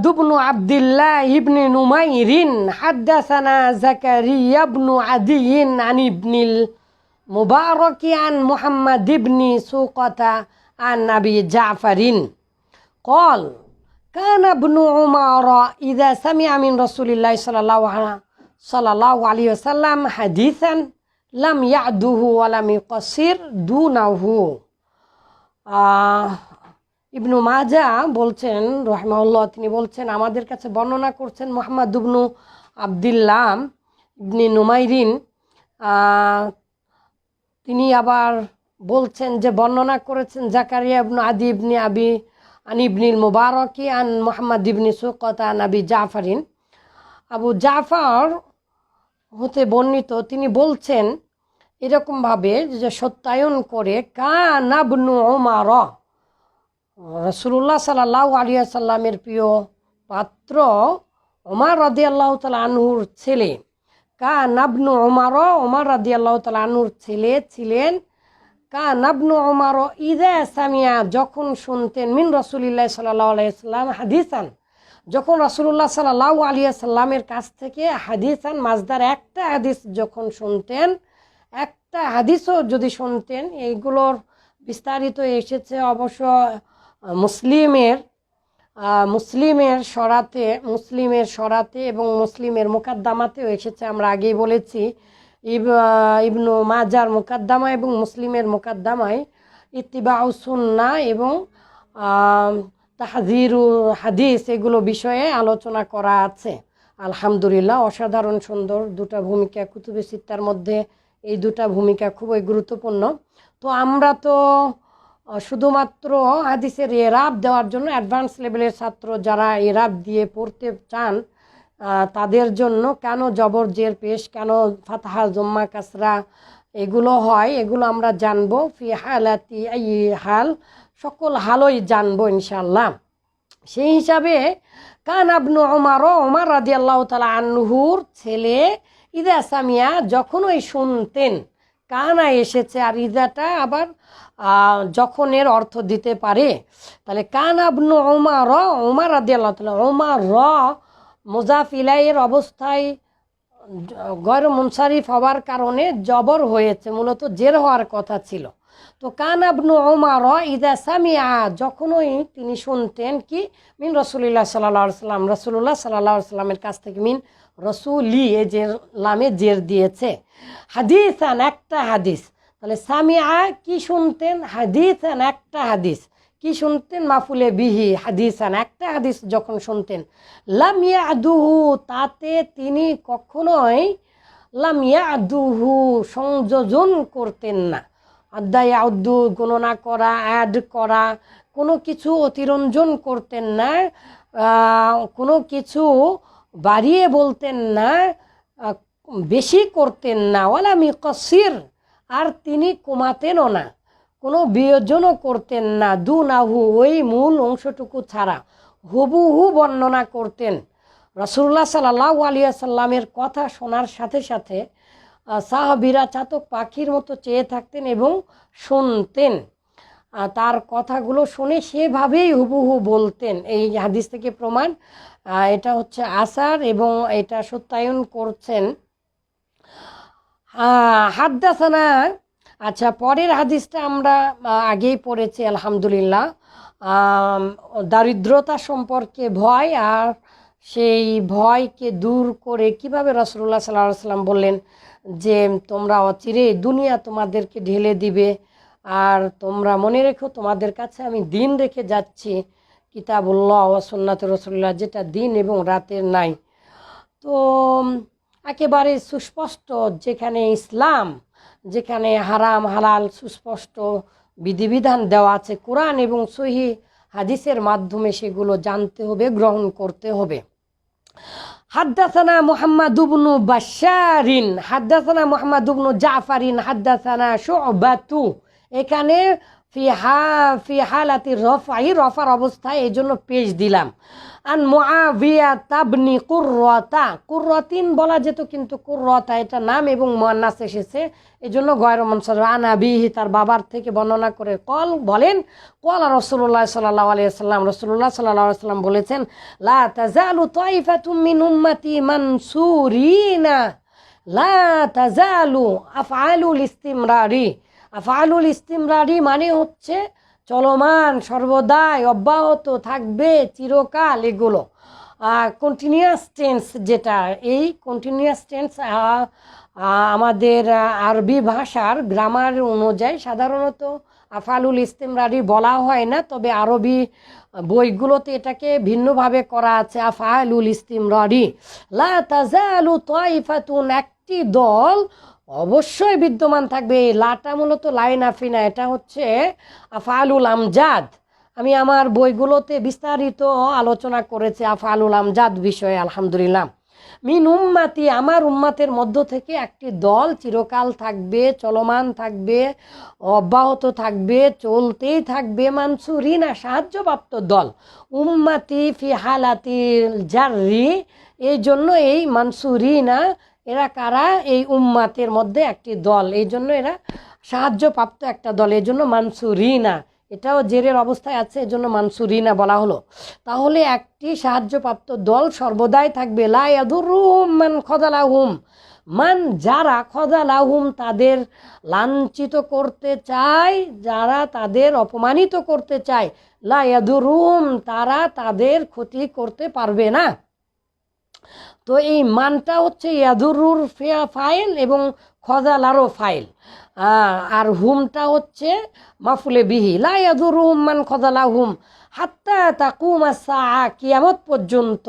بن عبد الله بن نمير حدثنا زكريا بن عدي عن ابن المبارك عن محمد بن سوقة عن أبي جعفر. قال كان ابن عمر إذا سمع من رسول الله صلى الله عليه صلى الله عليه وسلم حديثا لم يعده ولم يقصر دونه. আহ, ইবনু মাজা বলছেন রহমাউল্লাহ তিনি বলছেন, আমাদের কাছে বর্ণনা করছেন মোহাম্মদ ইবনু আবদুল্লাহ ইবনি নুমাইরিন। তিনি আবার বলছেন যে, বর্ণনা করেছেন জাকারিয়া ইবনু আদি ইবনি আবি আন ইবনিল মুবারকি আন মোহাম্মদ ইবনি সুকত আন আবি জাফারিন। আবু জাফর হতে বর্ণিত, তিনি বলছেন এরকমভাবে যে সত্যায়ন করে কানাবনু ওমার রসুল্লাহ সাল্লাহ আলিয়া সাল্লামের প্রিয় পাত্র ওমার রাদি আল্লাহ তালা আনহুর ছেলে। কা নাবনু ওমার ওমার রাদি আল্লাহ তালা আনহুর ছেলে ছিলেন। কা নাবনু ওমার ইদা সামিয়া, যখন শুনতেন, মিন রসুলিল্লাহ সাল্লাহ আলাইসাল্লাম হাদিসান। যখন রসুল্লাহ সাল্লাহ আলিয়া সাল্লামের কাছ থেকে হাদিসান, মাজদার একটা হাদিস যখন শুনতেন, একটা হাদিসও যদি শুনতেন, এইগুলোর বিস্তারিত এসেছে অবশ্য মুসলিমের মুসলিমের সরাতে মুসলিমের সরাতে এবং মুসলিমের মোকাদ্দামাতেও এসেছে, আমরা আগেই বলেছি, ইব ইবনু মাজার মোকাদ্দামা এবং মুসলিমের মোকাদ্দামায় ইত্তিবা সুন্না এবং তাহাজিরু হাদিস এগুলো বিষয়ে আলোচনা করা আছে। আলহামদুলিল্লাহ, অসাধারণ সুন্দর দুটা ভূমিকা কুতুবে সিত্তার মধ্যে এই দুটা ভূমিকা খুবই গুরুত্বপূর্ণ। তো আমরা তো শুধুমাত্র হাদিসের এরাব দেওয়ার জন্য অ্যাডভান্স লেভেলের ছাত্র যারা এরাব দিয়ে পড়তে চান তাদের জন্য কেন জবর জের পেশ, কেন ফাতাহা, জম্মা, কাসরা এগুলো হয়, এগুলো আমরা জানব। ফি হালাতি হাল, সকল হালই জানব ইনশাল্লাহ সেই হিসাবে কান আবনু ওমারও ওমার রাজি আল্লাহ তালা আনহুর ছেলে ইদা সামিয়া যখনই শুনতেন কানা এসেছে আর ইদাটা আবার আহ, যখনের অর্থ দিতে পারে তাহলে কান আবনু ওমার ওমার রাজি আল্লাহ তালা ওমার র মোজাফিলাইয়ের অবস্থায় গৈর মুনসারিফ হওয়ার কারণে জবর হয়েছে মূলত জের হওয়ার কথা ছিল। তো কান আবনু ওমার ইদা সামিয়া যখনই তিনি শুনতেন কি মিন রসুলিল্লাহ সাল্লাহ সাল্লাম রসুল্লাহ সাল্লাহ সাল্লামের কাছ থেকে মিন রসুলি এ যে লামে জের দিয়েছে। হাদিসান একটা হাদিস। তাহলে সামিয়া কি শুনতেন? হাদিসান একটা হাদিস। কি শুনতেন? মাফুলে বিহি হাদিসান একটা হাদিস যখন শুনতেন। লামিয়া আদুহু তাতে তিনি কখনোই লামিয়া আদুহু সংযোজন করতেন না। আদায় আউদ্দু, গণনা করা অ্যাড করা, কোনো কিছু অতিরঞ্জন করতেন না। কোনো কিছু বাড়িয়ে বলতেন না বেশি করতেন না। ওয়ালা মিকসির আর তিনি কমাতেনও না। কোনো বিয়োজনও করতেন না। দু নাহু ওই মূল অংশটুকু ছাড়া হুবহু বর্ণনা করতেন। রসুল্লাহ সাল্লাহ আলিয়া সাল্লামের কথা শোনার সাথে সাথে সাহাবিরা চাতক পাখির মতো চেয়ে থাকতেন এবং শুনতেন। তার কথাগুলো শুনে সেভাবেই হুবহু বলতেন। এই হাদিস থেকে প্রমাণ এটা হচ্ছে আসার এবং এটা সত্যায়ন করছেন। হাদ্দাসানা আচ্ছা পরের হাদিসটা আমরা আগেই পড়েছি, আলহামদুলিল্লাহ। দারিদ্রতা সম্পর্কে ভয় আর সেই ভয়কে দূর করে কীভাবে রসুল্লাহ সাল্লাহ সাল্লাম বললেন যে, তোমরা অচিরে দুনিয়া তোমাদেরকে ঢেলে দিবে, আর তোমরা মনে রেখো তোমাদের কাছে আমি দিন রেখে যাচ্ছি। কিতাবুল্লাহ ও সুন্নাত রসুল্লাহ যেটা দিন এবং রাতের নাই। তো একেবারে সুস্পষ্ট যেখানে ইসলাম, যেখানে হারাম, হালাল সুস্পষ্ট বিধিবিধান দেওয়া আছে কোরআন এবং সহি হাদিসের মাধ্যমে সেগুলো জানতে হবে, গ্রহণ করতে হবে। হাদ্দাসানা মোহাম্মদ উবনু বাশারিন হাদ্দাসানা মোহাম্মদ উবনু জাফারিন, হাদ্দাসানা শুবাতু। এখানে ফি হা ফি হালাতি রফাই রফার অবস্থায় এই জন্য পেশ দিলাম। আন মুআবিয়া তাবনি কুর্রতা, কুর্রতিন বলা যেত কিন্তু কুর্রতা এটা নাম এবং মোয়ান্নাস এসেছে, এই জন্য গয়র মনসর আন আবিহি, তার বাবার থেকে বর্ণনা করে কল বলেন, কল রসুল্লাহ সাল্লাহ আলিয়াল্লাম রসুল্লাহ সাল্লাহ সাল্লাম বলেছেন, লা তাজালু তাইফাতুম মিন উম্মতি মানসুরিনা, লা তাজালু আফআলুল ইস্তিমরারি আফআলুল ইস্তিমরারি মানে হচ্ছে চলমান, সর্বদাই অব্যাহত থাকবে চিরকাল এগুলো। কন্টিনিউয়াস টেন্স যেটা, এই কন্টিনিউয়াস টেন্স আমাদের আরবি ভাষার গ্রামার অনুযায়ী সাধারণত আফালুল ইস্তেমরারি বলা হয় না, তবে আরবি বইগুলোতে এটাকে ভিন্নভাবে করা আছে, আফালুল ইস্তিমরারি। লা তাজালু তাইফাতুন, একটি দল অবশ্যই বিদ্যমান থাকবে। লাটা মূলত লাইন আফিনা এটা হচ্ছে আফালুল আমজাদ। আমি আমার বইগুলোতে বিস্তারিত আলোচনা করেছি আফালুল আমজাদ বিষয়ে, আলহামদুলিল্লাহ। মিন উম্মাতি, আমার উম্মাতের মধ্য থেকে একটি দল চিরকাল থাকবে, চলমান থাকবে, অব্যাহত থাকবে, চলতেই থাকবে মানসুরিনা, সাহায্যপ্রাপ্ত দল। উম্মাতি ফি হালাতি এই জন্য এই মানসুরিনা এরা কারা? এই উম্মাতের মধ্যে একটি দল। এই জন্য এরা সাহায্যপ্রাপ্ত একটা দল। এই জন্য মানসুরিনা। এটাও জেরের অবস্থায় আছে এজন্য মানসুরিনা বলা হলো। তাহলে একটি সাহায্যপ্রাপ্ত দল সর্বদাই থাকবে। লায়াদুরুহুম মান খদালাহুম। মান যারা খদালাহুম তাদের লাঞ্ছিত করতে চায়, যারা তাদের অপমানিত করতে চায় লায়াদুরুহুম তারা তাদের ক্ষতি করতে পারবে না। তো এই মানটা হচ্ছে ইয়াদুরুর ফাইল এবং খজালারও ফাইল। আহ, আর হুমটা হচ্ছে মাফুলে বিহি। লা ইয়াদুরুহুম মান খজালা হুম হাত্তা তাকুমা সা কিয়ামত পর্যন্ত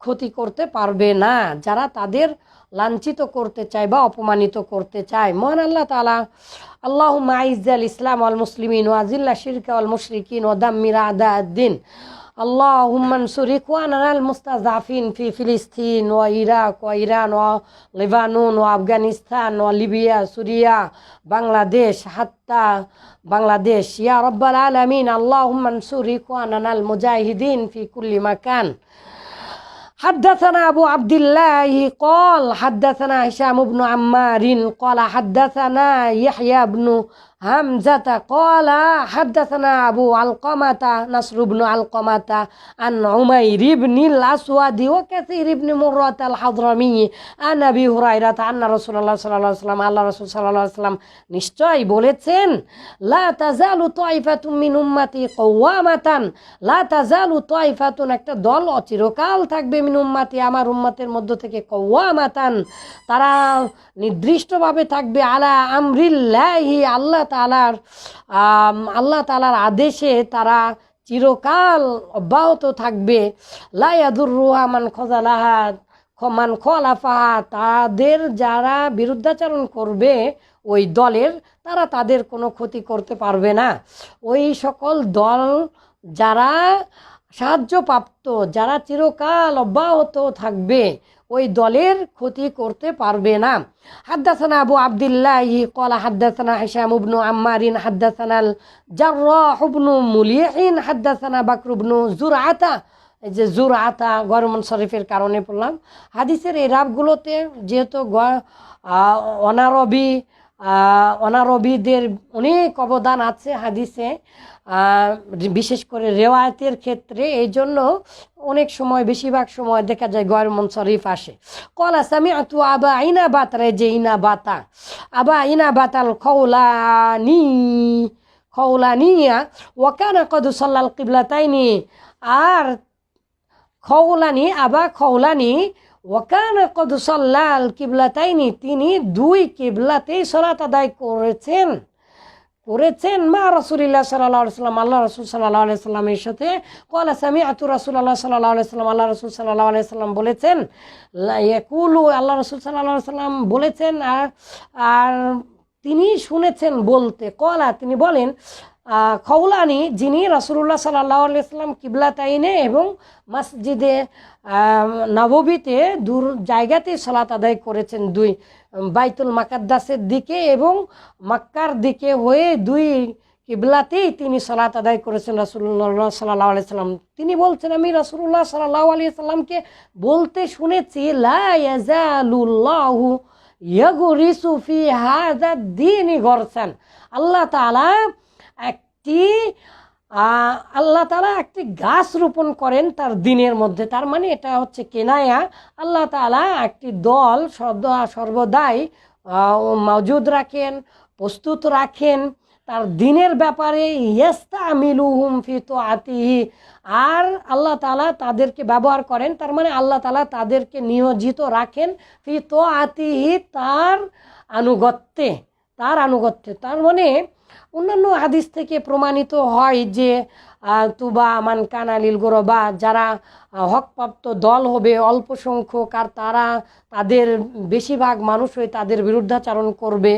ক্ষতি করতে পারবে না। যারা তাদের লাঞ্ছিত করতে চায় বা অপমানিত করতে চায়। মহান আল্লাহ তালা আল্লাহ আইজাল ইসলাম আল মুসলিমিন ওয়াজিল্লা শিরকা আল মুশরিকিন ও দাম্মিরা আদা দিন। اللهم انصر إخواننا المستضعفين في فلسطين وعراق وإيران ولبنان وأفغانستان وليبيا سوريا بنغلاديش حتى بنغلاديش. يا رب العالمين اللهم انصر إخواننا المجاهدين في كل مكان. حدثنا أبو عبد الله قال حدثنا هشام بن عمار قال حدثنا يحيى بن হামজাতা কলা হাদ্দাসানা আবু আলকমাতা নাসরুবনু আলকমাতা, আন উমাই রিবনি লাসওয়াদি ও কেসি রিবনি মুরাত আল হাদরামি আন আবি হুরাইরাত আন্না রসুল্লাহ সাল্লাহ সাল্লাম আল্লাহ রসুল সাল্লাহ সাল্লাম নিশ্চয় বলেছেন, লা তাজালু তাইফাতুম মিন উম্মতি কওয়ামাতান, লা তাজালু তাইফাতুন, একটা দল অচিরকাল থাকবে মিন উম্মতি, আমার উম্মতের মধ্য থেকে কওয়ামাতান। তারা নির্দিষ্টভাবে থাকবে আলা আমরিল্লাহি, আল্লাহ তালার আল্লাহ তালার আদেশে তারা চিরকাল অব্যাহত থাকবে। লায়াদুর রুহামান খজালাহা, মান খলাফাহা, তাদের যারা বিরুদ্ধাচরণ করবে, ওই দলের, তারা তাদের কোনো ক্ষতি করতে পারবে না। ওই সকল দল যারা সাহায্যপ্রাপ্ত, যারা চিরকাল অব্যাহত থাকবে ওই দলের ক্ষতি করতে পারবে না। হাদ্দাসানা আবু আবদুল্লাহ কলা হাদ্দাসানা হিসাম উবনু আম্মারিন হাদ্দাসানাল জার হুবনু মুলিয়াহিন হাদ্দাসানা বাকরুবনু এই যে জুর আতা গরমন শরীফের কারণে পড়লাম। হাদিসের এই রাবগুলোতে যেহেতু অনারবি অনারবিদের অনেক অবদান আছে হাদিসে বিশেষ করে রেওয়ায়তের ক্ষেত্রে। এই জন্য অনেক সময়, বেশিরভাগ সময় দেখা যায় গরমন শরীফ আসে। কলা সামি তু আবা আইনা বাত রে যে ইনা বাতা। আবা ইনা বাতাল খৌলানি খৌলানিয়া ওয়াকানা কদু সাল্লাল কিবলাতাইনি। আর খৌলানি, আবা খৌলানি ওয়াকান কদুসাল্লাল কিবলাতাইনি, তিনি দুই কিবলাতেই সলাত আদায় করেছেন। করেছেন মা রসুলিল্লাহ সাল্লাহ সাল্লাম আল্লাহ রসুল সাল্লাহ সাল্লামের সাথে। কলা সামি আতু রসুল্লাহ সাল্লাহ সাল্লাম আল্লাহ রসুল সাল্লাহ সাল্লাম বলেছেন কুলু আল্লাহ রসুল সাল্লাহ সাল্লাম বলেছেন আর আর তিনি শুনেছেন বলতে কলা তিনি বলেন খৌলানি যিনি রসুল্লাহ সাল্লাহ সাল্লাম কিবলা তাইনে এবং মসজিদে নববীতে দূর জায়গাতে সালাত আদায় করেছেন দুই বাইতুল মাকাদ্দাসের দিকে এবং মাক্কার দিকে হয়ে দুই কিবলাতেই তিনি সালাত আদায় করেছেন রাসুল্লাহ সাল্লাহ আলি সাল্লাম। তিনি বলছেন, আমি রাসুল্লাহ সাল্লাহ আলি সাল্লামকে বলতে শুনেছি, লা ইয়াজালুল্লাহু ইয়াগুরিসু ফি হাযা দ্বীনি গরসান। আল্লাহ তাআলা একটি আল্লাহ তালা একটি গাছ রোপণ করেন তার দিনের মধ্যে। তার মানে এটা হচ্ছে কেনায়া। আল্লাহ তাআলা একটি দল সর্বদা সর্বদাই মজুদ রাখেন, প্রস্তুত রাখেন। তার দিনের ব্যাপারে ইয়েস্তা আমিলুহুম ফিতো আতিহি আর আল্লাহ তালা তাদেরকে ব্যবহার করেন, তার মানে আল্লাহ তালা তাদেরকে নিয়োজিত রাখেন ফিতো আতিহি তার আনুগত্যে তার আনুগত্যে। তার মানে অন্যান্য হাদিস থেকে প্রমাণিত হয় যে তুবা আমান কানালিল গোরবা যারা হকপ্রাপ্ত দল হবে, অল্প সংখ্যক, আর তারা তাদের বেশিরভাগ মানুষই তাদের বিরুদ্ধাচারণ করবে।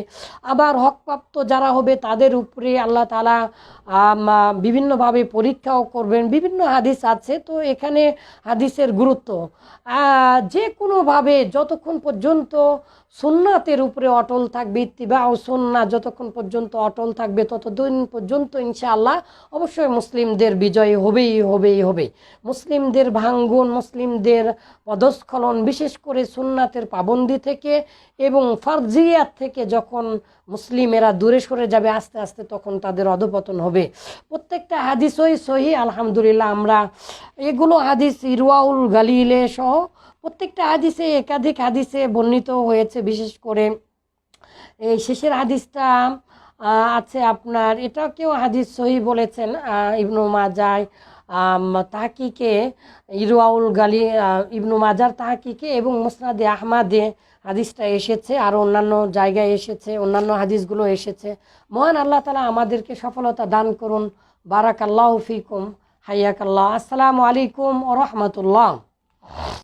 আবার হকপ্রাপ্ত যারা হবে, তাদের উপরে আল্লাহ তালা বিভিন্নভাবে পরীক্ষাও করবেন। বিভিন্ন হাদিস আছে, তো এখানে হাদিসের গুরুত্ব। যে কোনোভাবে যতক্ষণ পর্যন্ত সুন্নাতের উপরে অটল থাকবে ইত্তিবা ও সুন্না যতক্ষণ পর্যন্ত অটল থাকবে ততদিন পর্যন্ত, ইনশাআল্লাহ, অবশ্যই মুসলিমদের বিজয় হবেই হবেই হবে মুসলিমদের ভাঙ্গন, মুসলিমদের পদস্খলন বিশেষ করে সুন্নাতের পাবন্দি থেকে এবং ফারজিয়াত থেকে যখন মুসলিমেরা দূরে সরে যাবে, আস্তে আস্তে তখন তাদের অধপতন হবে। প্রত্যেকটা হাদিসই সহি, আলহামদুলিল্লাহ, আমরা এগুলো হাদিস ইরওয়াউল গালিলে সহ প্রত্যেকটা হাদিসে একাধিক হাদিসে বর্ণিত হয়েছে। বিশেষ করে এই শেষের হাদিসটা আছে আপনার, এটাও কেউ হাদিস সহি বলেছেন ইবনু মাজায় তাহাকিকে, ইরওয়াউল গালি ইবনু মাজার তাহাকিকে এবং মুসনাদে আহমাদে হাদিসটা এসেছে, আর অন্যান্য জায়গায় এসেছে, অন্যান্য হাদিসগুলো এসেছে। মহান আল্লাহ তালা আমাদেরকে সফলতা দান করুন। বারাক আল্লাহ ফিকুম হাইয়াক আল্লাহ আসসালামু আলাইকুম ও রহমতুল্লাহ।